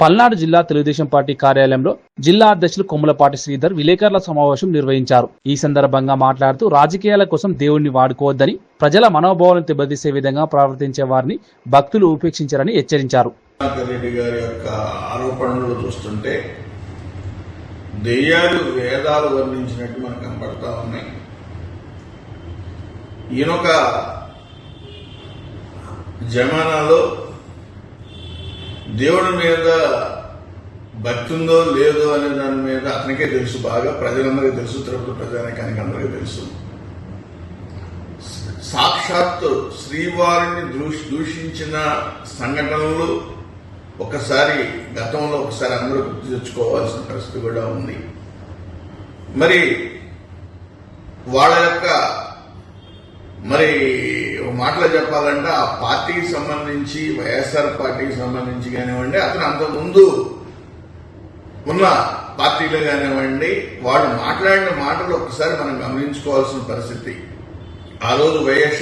పల్నాడు జిల్లా తెలుగుదేశం పార్టీ కార్యాలయంలో జిల్లా అధ్యక్షులు కొమ్మలపాటి శ్రీధర్ విలేకరుల సమావేశం నిర్వహించారు. ఈ సందర్భంగా మాట్లాడుతూ రాజకీయాల కోసం దేవుణ్ణి వాడుకోవద్దని ప్రజల మనోభావాలను దెబ్బతీసే విధంగా ప్రవర్తించే వారిని భక్తులు ఉపేక్షించారని హెచ్చరించారు. ఆరోపణలు చూస్తుంటే దెయ్యాలు వేదాలు వర్ణించినట్టు మనకు కనపడతా ఉన్నాయి. ఈయనొక జమానాలో దేవుడి మీద భక్తి ఉందో లేదో అనే దాని మీద అతనికే తెలుసు. బాగా ప్రజలందరికీ తెలుసు. తిరుపతి ప్రజానికానికి అందరికీ తెలుసు. సాక్షాత్తు శ్రీవారిని దూషించిన సంఘటనలు ఒకసారి గతంలో ఒకసారి అందరూ గుర్తు తెచ్చుకోవాల్సిన పరిస్థితి కూడా ఉంది. మరి వాళ్ళ యొక్క మరి మాటలు చెప్పాలంటే ఆ పార్టీకి సంబంధించి వైఎస్ఆర్ పార్టీకి సంబంధించి కానివ్వండి అతను అంతకుముందు ఉన్న పార్టీలు కానివ్వండి వాళ్ళు మాట్లాడిన మాటలు ఒకసారి మనం గమనించుకోవాల్సిన పరిస్థితి. ఆ రోజు వైఎస్